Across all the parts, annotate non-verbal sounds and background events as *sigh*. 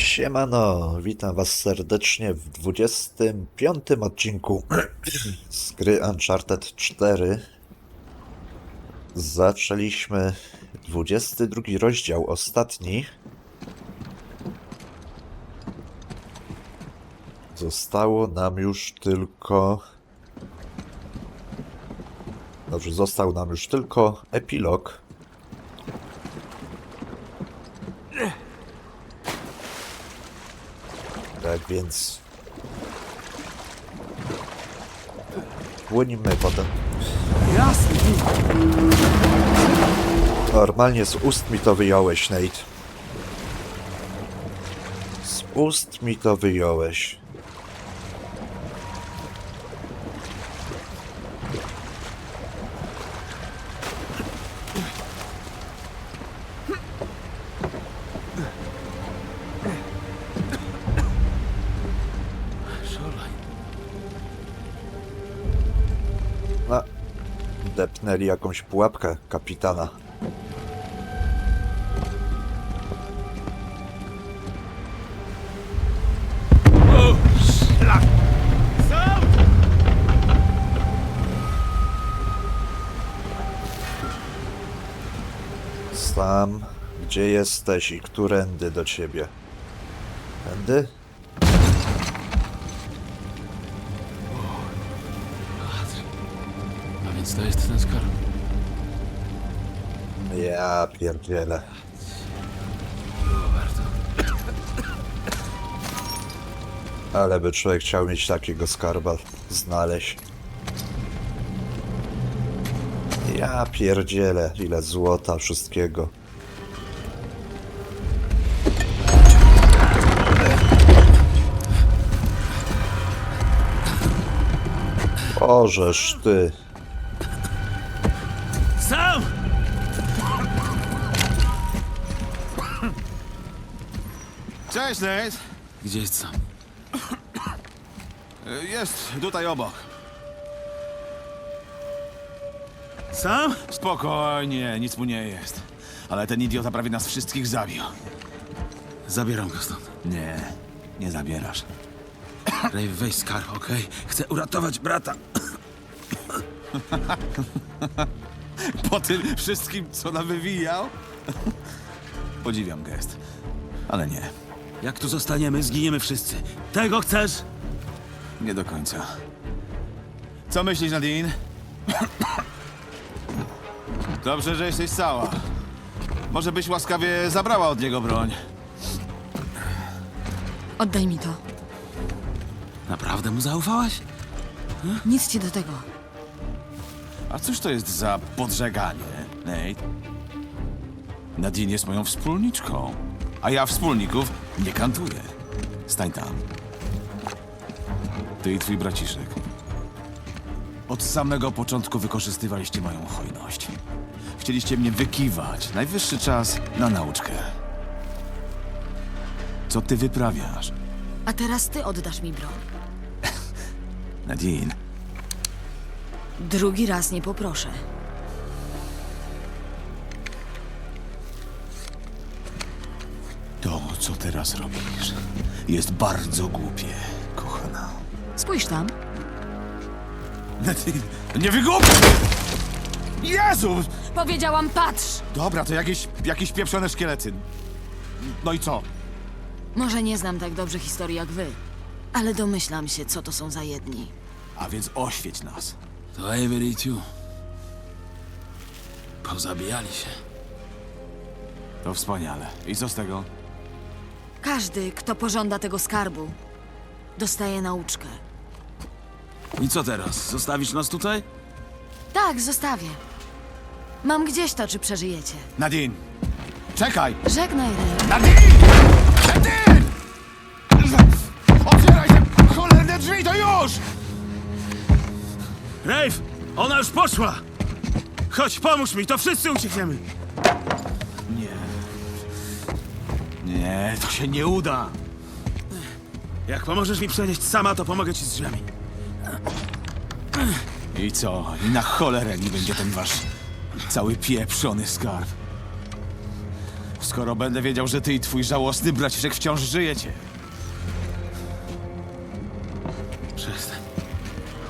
Siemano, witam was serdecznie w 25 odcinku *clears throat* z gry Uncharted 4. Zaczęliśmy 22 rozdział, ostatni. Zostało nam już tylko... Dobrze, został nam już tylko epilog. Tak więc. Płynimy potem. Jasne. Normalnie z ust mi to wyjąłeś, Nate. Z ust mi to wyjąłeś. Depnęli jakąś pułapkę kapitana. Sam, gdzie jesteś i którędy do ciebie? Tędy? Jest ten skarb. Ja pierdzielę. Ale by człowiek chciał mieć takiego skarba znaleźć. Ja pierdzielę, ile złota, wszystkiego. Ożeż ty. Cześć, Nate. Gdzie jest sam? Y, Jest tutaj obok. Sam? Spokojnie, nic mu nie jest. Ale ten idiota prawie nas wszystkich zabił. Zabieram go stąd. Nie, nie zabierasz. Ray, weź skarb, okej? Chcę uratować brata. Po tym wszystkim, co nam wywijał? Podziwiam gest. Ale nie, Jak tu zostaniemy, zginiemy wszyscy. Tego chcesz? nie do końca. Co myślisz, Nadine? Dobrze, że jesteś cała. Może byś łaskawie zabrała od niego broń. Oddaj mi to. Naprawdę mu zaufałaś? Nic ci do tego. A cóż to jest za podżeganie, Nate? Nadine jest moją wspólniczką, a ja wspólników nie kantuję. Stań tam. Ty i twój braciszek. Od samego początku wykorzystywaliście moją hojność. Chcieliście mnie wykiwać. Najwyższy czas na nauczkę. Co ty wyprawiasz? A teraz ty oddasz mi broń. *laughs* Nadine, Drugi raz nie poproszę. Teraz robisz jest bardzo głupie, kochana. Spójrz tam. Nie wygłup! Jezu! Powiedziałam, patrz! Dobra, to jakieś, jakieś pieprzone szkielety. No i co? Może nie znam tak dobrze historii jak wy, ale domyślam się, co to są za jedni. A więc oświeć nas. To Avery i Tew. Pozabijali się. To wspaniale. I co z tego? Każdy, kto pożąda tego skarbu, dostaje nauczkę. I co teraz? Zostawisz nas tutaj? Tak, zostawię. Mam gdzieś to, czy przeżyjecie. Nadine! Czekaj! Żegnaj, Ray. Nadine! Nadine! Otwieraj te cholerne drzwi, to już! Rave! Ona już poszła! Chodź, pomóż mi, to wszyscy uciekniemy! Nie. Nie, to się nie uda. Jak pomożesz mi przenieść sama, to pomogę ci z drzwiami. I co? I na cholerę mi będzie ten wasz cały pieprzony skarb. skoro będę wiedział, że ty i twój żałosny braciszek wciąż żyjecie? Przestań.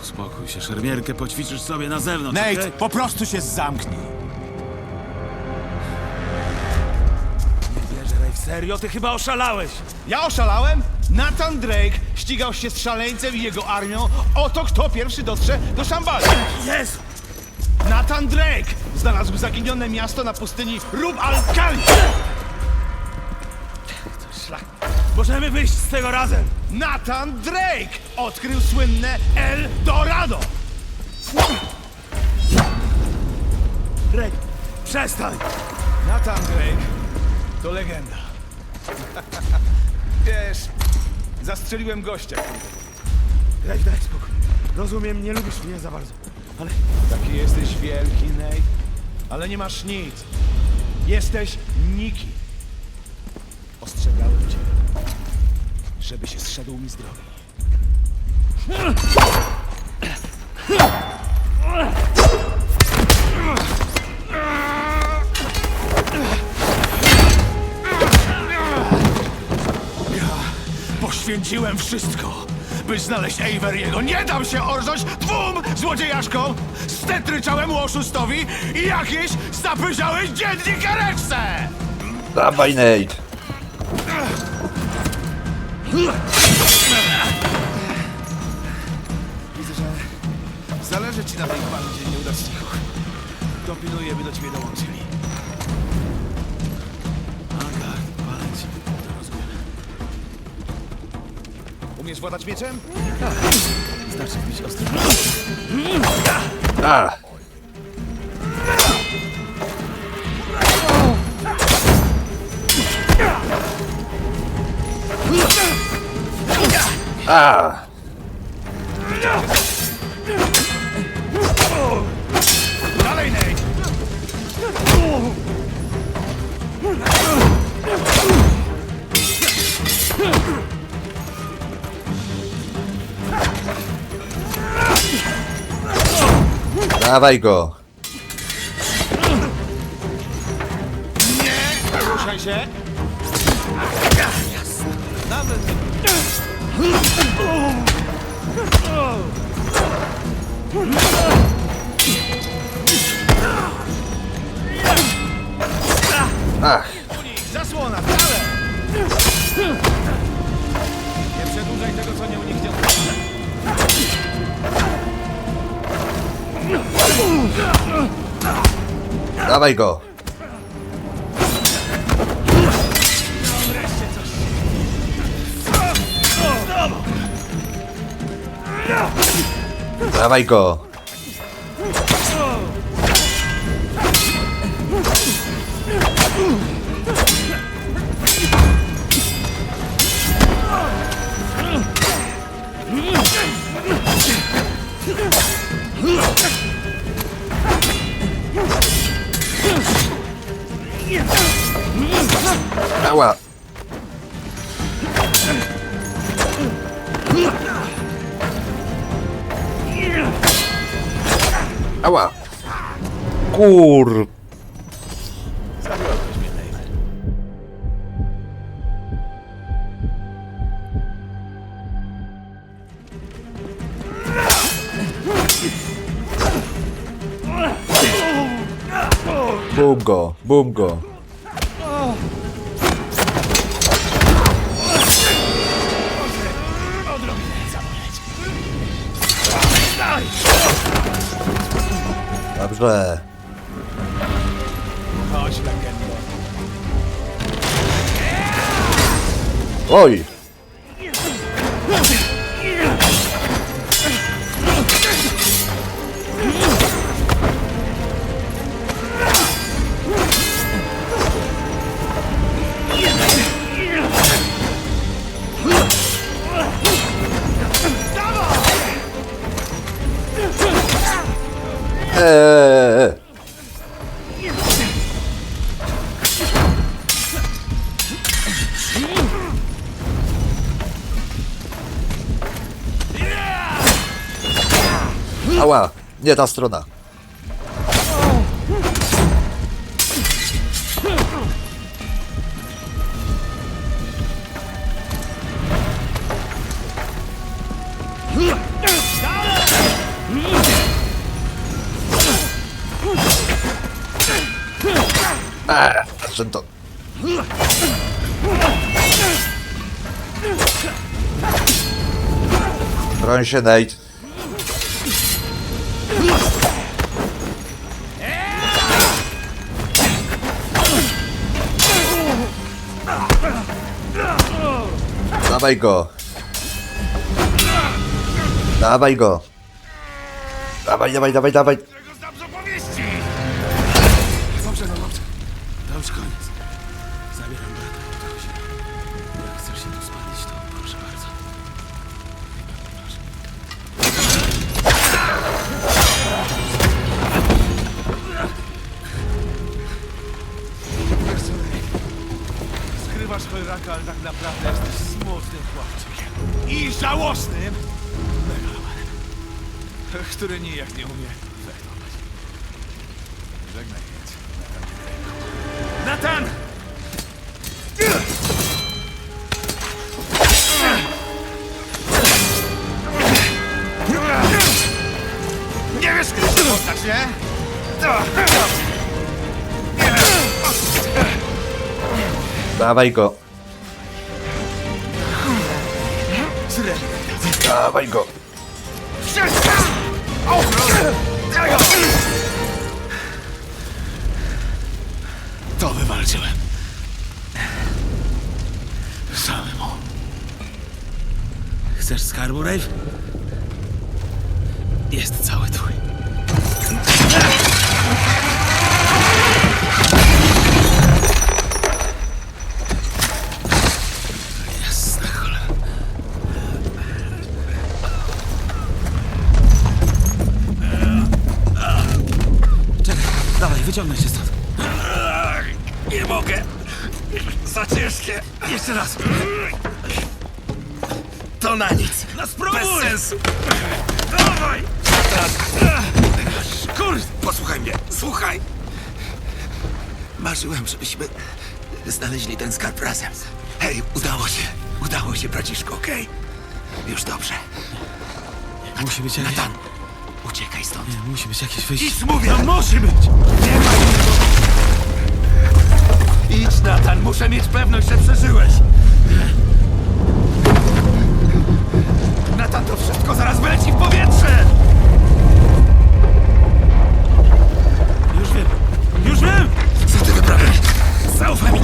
Uspokój się, szermierkę poćwiczysz sobie na zewnątrz, Nate, okej? po prostu się zamknij. Serio? Ty chyba oszalałeś! Ja oszalałem? Nathan Drake ścigał się z szaleńcem i jego armią. Oto kto pierwszy dotrze do Szambali. Jezu! Nathan Drake znalazł zaginione miasto na pustyni Rub al-Khali. To szlak. Możemy wyjść z tego razem! Nathan Drake odkrył słynne El Dorado. Ray, przestań! Nathan Drake to legenda. *laughs* Wiesz, zastrzeliłem gościa. Ray, daj spokój. Rozumiem, nie lubisz mnie za bardzo, ale Taki jesteś wielki, Nate, ale nie masz nic. Jesteś nikim. Ostrzegałem cię, żeby się zszedł mi z drogi. Poświęciłem wszystko, by znaleźć Averiego. Nie dam się orząć dwóm złodziejaszkom! Stetryczałem oszustowi i jakiejś zapyziałeś dziennikareczce! Dawaj, Nate! Widzę, że zależy ci na tej bandzie nieudaczników. Dopilnuję, by do ciebie dołączyli. Umiesz władać mieczem? Znaczy być ostry. A! A! Dawaj go! Nie ruszaj się! Ach! Zasłona, wcale! Nie przedłużaj tego, co nie uniknione. Dawaj go! Dawaj go! Ała! Ała! Kur... Bum go, bum go. Dobrze. Oj! Eee, Ała, nie ta strona. Że to... Broń się, Nate. Dawaj go. Dawaj go. Dawaj, dawaj, dawaj, dawaj. Dawaj go. Dawaj go. To wywalczyłem. Samemu. Chcesz skarbu, Rave? Jest cały twój. Dawaj, wyciągnę się stąd. Nie mogę. Za ciężkie. Jeszcze raz. To na nic. No spróbuj! Bez sensu. Dawaj! Kurde! Posłuchaj mnie, słuchaj! Marzyłem, żebyśmy znaleźli ten skarb razem. Hej, udało się. Udało się, braciszku, okej? Już dobrze. Musi być jakieś... Natan, uciekaj stąd. Nie, musi być jakieś wyjście. Idź, mówię! No musi być! Idź, Nathan, muszę mieć pewność, że przeżyłeś. Nathan, to wszystko zaraz wyleci w powietrze! Już wiem! Co ty wyprawiasz? Zaufaj mi!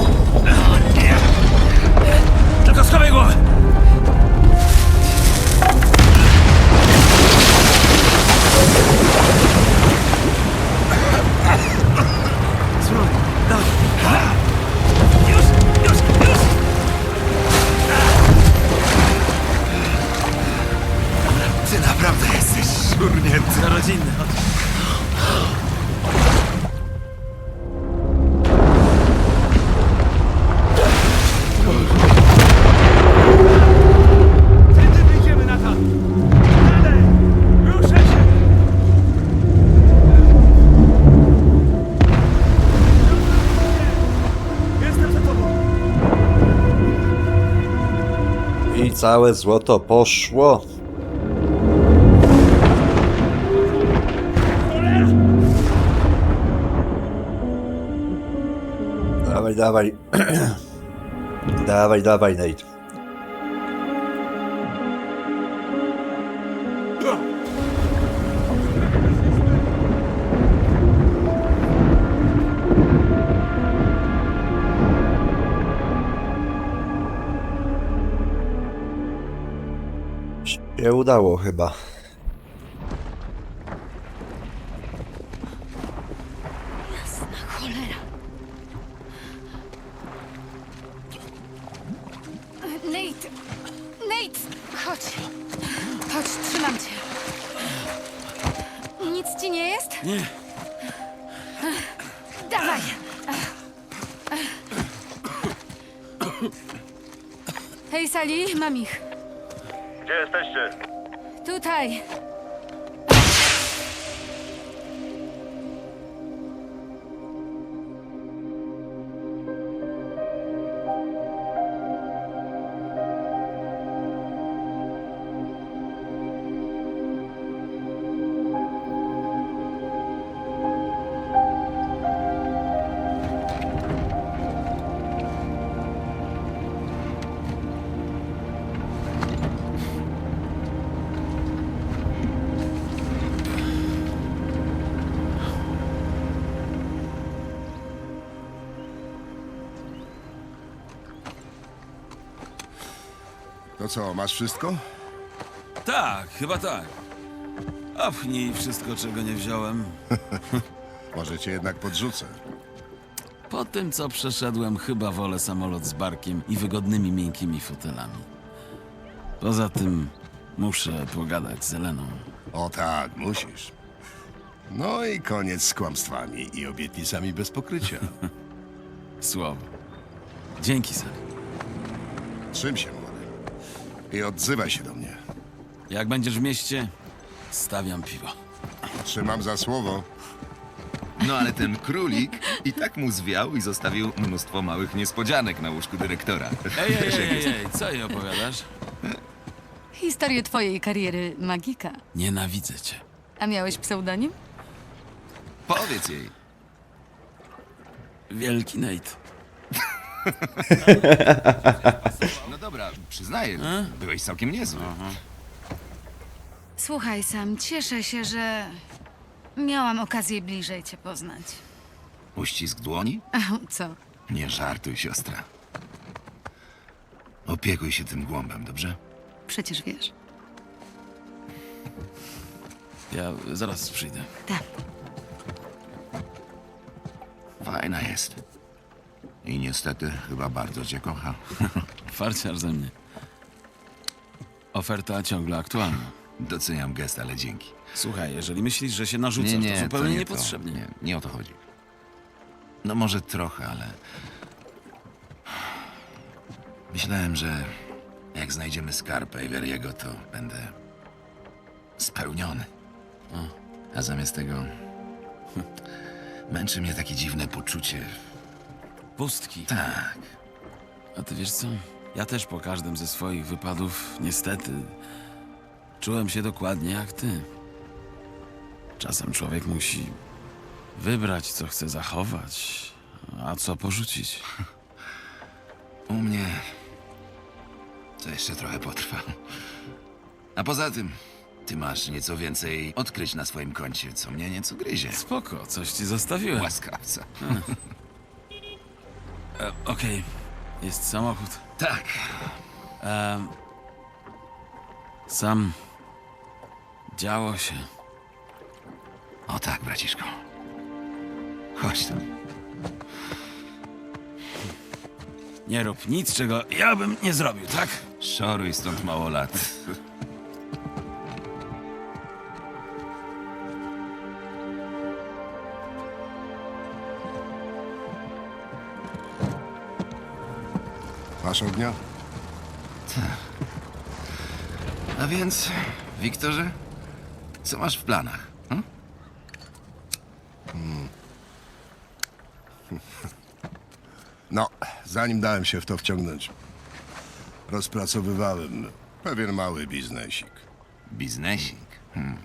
Nie! Tylko schowaj głowę! Spróbuj. Całe złoto poszło. Dawaj, dawaj. *clears throat* dawaj, dawaj, Nate. Się udało chyba. Cholera. To co, masz wszystko? Tak, chyba tak. A pchnij wszystko, czego nie wziąłem. *laughs* Może cię jednak podrzucę. Po tym, co przeszedłem, chyba wolę samolot z barkiem i wygodnymi, miękkimi fotelami. Poza tym muszę pogadać z Eleną. O tak, musisz. No i koniec z kłamstwami i obietnicami bez pokrycia. *laughs* Słowo. Dzięki, Sally. Trzym się. I odzywaj się do mnie. Jak będziesz w mieście, stawiam piwo. Trzymam za słowo. No ale ten królik i tak mu zwiał i zostawił mnóstwo małych niespodzianek na łóżku dyrektora. Ej, ej, ej, ej, ej, *laughs* co jej opowiadasz? Historię twojej kariery magika. Nienawidzę cię. A miałeś pseudonim? Powiedz jej. Wielki Nate. *laughs* No dobra, przyznaję, byłeś całkiem niezły. Słuchaj, Sam, cieszę się, że miałam okazję bliżej cię poznać. Uścisk dłoni? Co? Nie żartuj, siostra. Opiekuj się tym głąbem, dobrze? Przecież wiesz. Ja zaraz przyjdę. Tak. Fajna jest. I niestety chyba bardzo cię kocha. *laughs* Farciarz ze mnie. Oferta ciągle aktualna. Doceniam gest, ale dzięki. Słuchaj, jeżeli myślisz, że się narzucasz, to zupełnie nie niepotrzebnie. To. Nie, nie o to chodzi. No może trochę, ale... Myślałem, że jak znajdziemy skarb Averiego, to będę spełniony. A zamiast tego hm, męczy mnie takie dziwne poczucie. Pustki. Tak, A ty wiesz co? Ja też po każdym ze swoich wypadów, niestety, czułem się dokładnie jak ty. Czasem człowiek musi wybrać, co chce zachować, a co porzucić. u mnie to jeszcze trochę potrwa. A poza tym, ty masz nieco więcej odkryć na swoim koncie, co mnie nieco gryzie. Spoko, coś ci zostawiłem. Łaskawca. E, Okej, jest samochód. Tak, Em, sam działo się. O tak, braciszko. Chodź tu. Nie rób nic, czego ja bym nie zrobił, tak? Szoruj stąd mało lat. Masz ognia? A więc, Wiktorze, co masz w planach? Hm? *laughs* No, zanim dałem się w to wciągnąć, rozpracowywałem pewien mały biznesik. Biznesik. Hmm.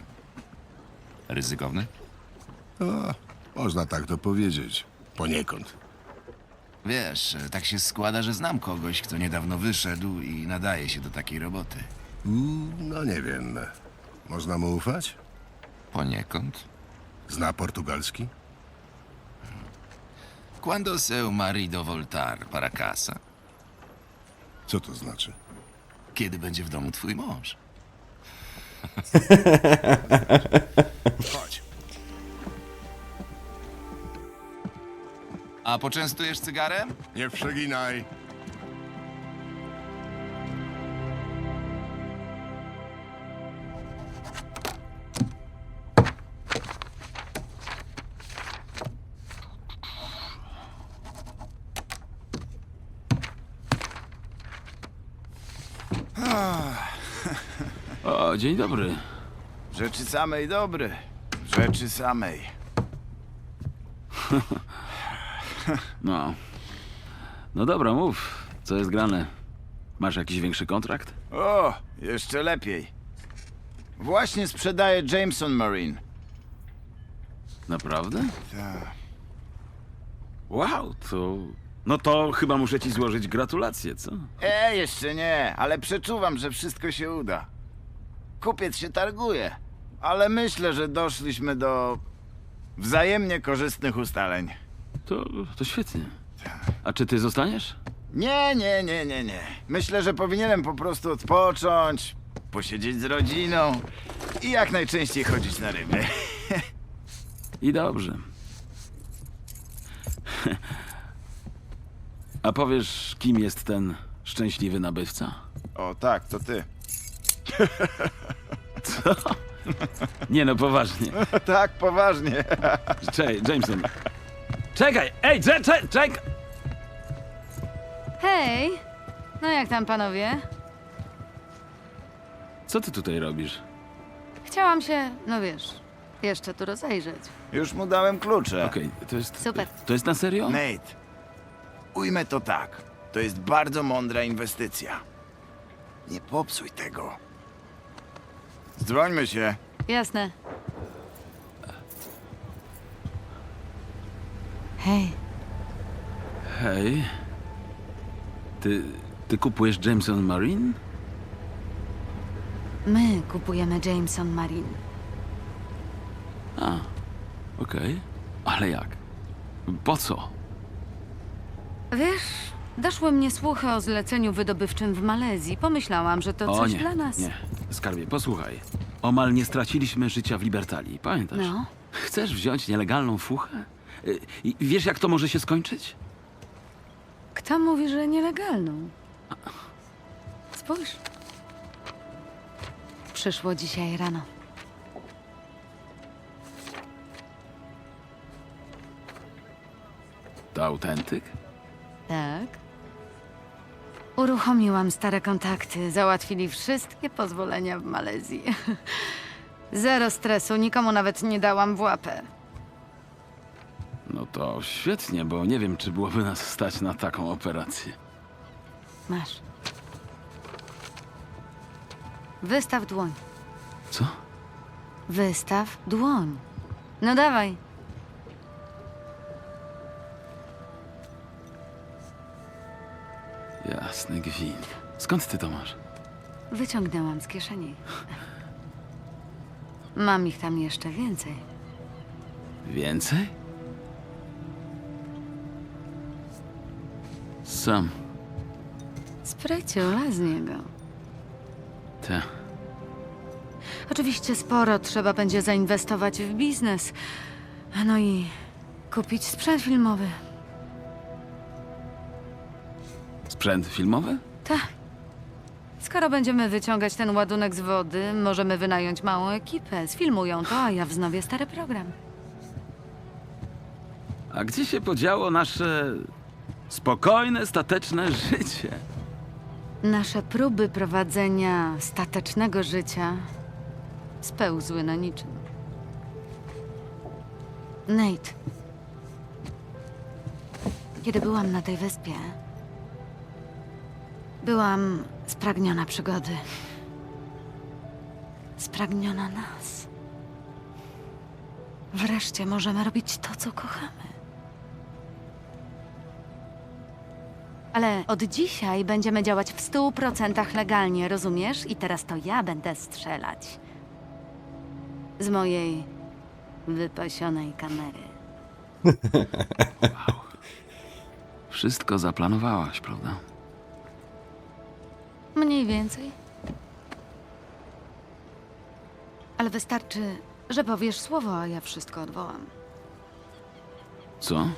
Ryzykowny? No, można tak to powiedzieć. Poniekąd. Wiesz, tak się składa, że znam kogoś, kto niedawno wyszedł i nadaje się do takiej roboty. Mm, No nie wiem. Można mu ufać? Poniekąd. Zna portugalski? Quando seu marido voltar para casa? Co to znaczy? Kiedy będzie w domu twój mąż? *laughs* poczęstujesz cygarem? Nie przeginaj. O, dzień dobry. Rzeczy samej dobry. Rzeczy samej. *laughs* *laughs* No. No dobra, mów. Co jest grane? Masz jakiś większy kontrakt? O, jeszcze lepiej. Właśnie sprzedaję Jameson Marine. Naprawdę? Tak. Wow, to... No to chyba muszę ci złożyć gratulacje, co? E, jeszcze nie, ale przeczuwam, że wszystko się uda. Kupiec się targuje, ale myślę, że doszliśmy do wzajemnie korzystnych ustaleń. To, to świetnie. A czy ty zostaniesz? Nie, nie, nie, nie, nie. Myślę, że powinienem po prostu odpocząć, posiedzieć z rodziną i jak najczęściej chodzić na ryby. I dobrze. A powiesz, kim jest ten szczęśliwy nabywca? O tak, to ty. Nie no, poważnie. *laughs* tak, poważnie. Czekaj, Jameson. Czekaj! Ej, czekaj, czekaj! czekaj. Hej! No jak tam panowie? Co ty tutaj robisz? Chciałam się, no wiesz, jeszcze tu rozejrzeć. Już mu dałem klucze. Okej, to jest... Super. To jest na serio? Nate, ujmę to tak. To jest bardzo mądra inwestycja. Nie popsuj tego. Zdrońmy się. Jasne. Hej, Hej. Ty... Ty kupujesz Jameson Marine? my kupujemy Jameson Marine. A, okej. Ale jak? Po co? Wiesz, doszły mnie słuchy o zleceniu wydobywczym w Malezji. Pomyślałam, że to coś nie, dla nas. nie. Skarbie, posłuchaj. Omal nie straciliśmy życia w Libertalii, pamiętasz? No. Chcesz wziąć nielegalną fuchę? Y, I wiesz, jak to może się skończyć? Kto mówi, że nielegalną? Spójrz. Przyszło dzisiaj rano. To autentyk? Tak. Uruchomiłam stare kontakty. Załatwili wszystkie pozwolenia w Malezji. *laughs* Zero stresu, nikomu nawet nie dałam w łapę. To świetnie, bo nie wiem, czy byłoby nas stać na taką operację. Masz. Wystaw dłoń. Co? Wystaw dłoń. No dawaj. Jasny gwint. Skąd ty to masz? Wyciągnęłam z kieszeni. *laughs* Mam ich tam jeszcze więcej. Więcej? Sam. Spryciula z niego. Te. Oczywiście sporo trzeba będzie zainwestować w biznes. No i kupić sprzęt filmowy. Sprzęt filmowy? Tak. Skoro będziemy wyciągać ten ładunek z wody, możemy wynająć małą ekipę. Sfilmują to, a ja wznowię stary program. A gdzie się podziało nasze spokojne, stateczne życie? Nasze próby prowadzenia statecznego życia spełzły na niczym. Nate. Kiedy byłam na tej wyspie, byłam spragniona przygody. Spragniona nas. Wreszcie możemy robić to, co kochamy. Ale od dzisiaj będziemy działać w stu procentach legalnie, rozumiesz? I teraz to ja będę strzelać. Z mojej wypasionej kamery. *laughs* Wszystko zaplanowałaś, prawda? Mniej więcej. Ale wystarczy, że powiesz słowo, a ja wszystko odwołam. Co?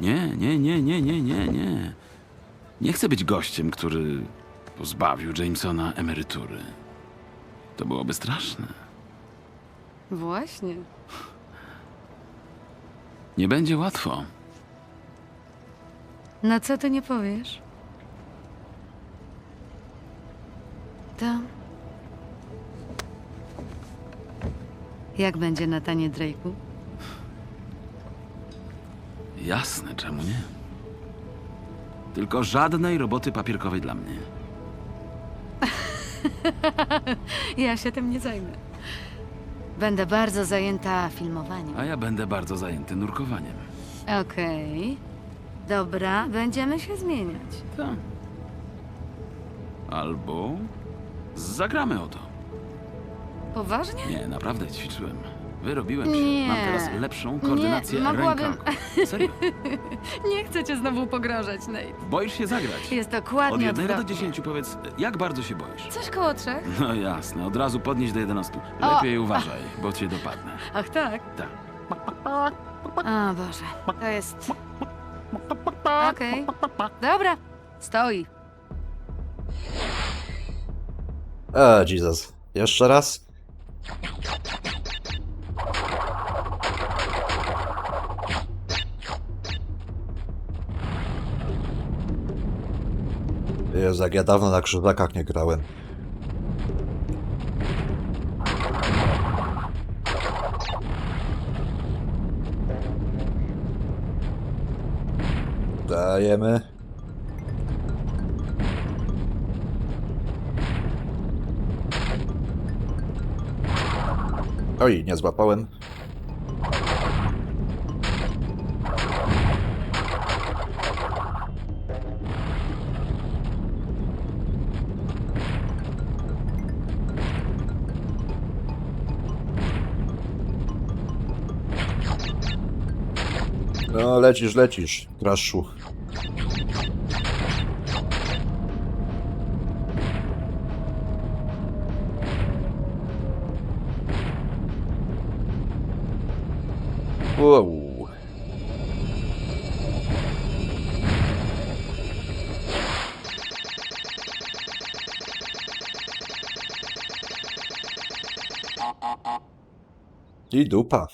Nie, nie, nie, nie, nie, nie, nie. Nie chcę być gościem, który pozbawił Jamesona emerytury. To byłoby straszne. Właśnie. Nie będzie łatwo. No co ty nie powiesz? To. Jak będzie na tanie Drake'u? Jasne, czemu nie? Tylko żadnej roboty papierkowej dla mnie. *laughs* Ja się tym nie zajmę. Będę bardzo zajęta filmowaniem. A ja będę bardzo zajęty nurkowaniem. Okej. Dobra, będziemy się zmieniać. Tak. Albo zagramy o to. Poważnie? Nie, naprawdę ćwiczyłem. Wyrobiłem się. Nie. Mam teraz lepszą koordynację Nie, mogłabym- ręką. Serio. *laughs* Nie chcę cię znowu pogrożać, Nate. Boisz się zagrać? Jest Od dokładnie jednego do odwrotnie. dziesięciu powiedz, jak bardzo się boisz? Coś koło trzech? No jasne, od razu podnieś do 11. O! Lepiej *laughs* uważaj, bo cię dopadnę. Ach tak? Tak. O Boże, to jest... Okej. Dobra, stoi. E, Jesus. Jeszcze raz? Jezu, jak ja dawno na krzyżakach nie grałem. Dajemy. Oj, nie złapałem. No, lecisz, lecisz, kraszu. Wow. I dupa.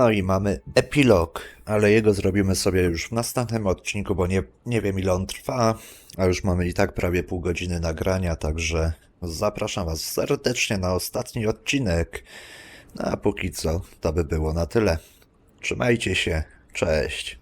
No i mamy epilog, ale jego zrobimy sobie już w następnym odcinku, bo nie, nie wiem ile on trwa, a już mamy i tak prawie pół godziny nagrania, także zapraszam Was serdecznie na ostatni odcinek. No a póki co, to by było na tyle. Trzymajcie się, cześć.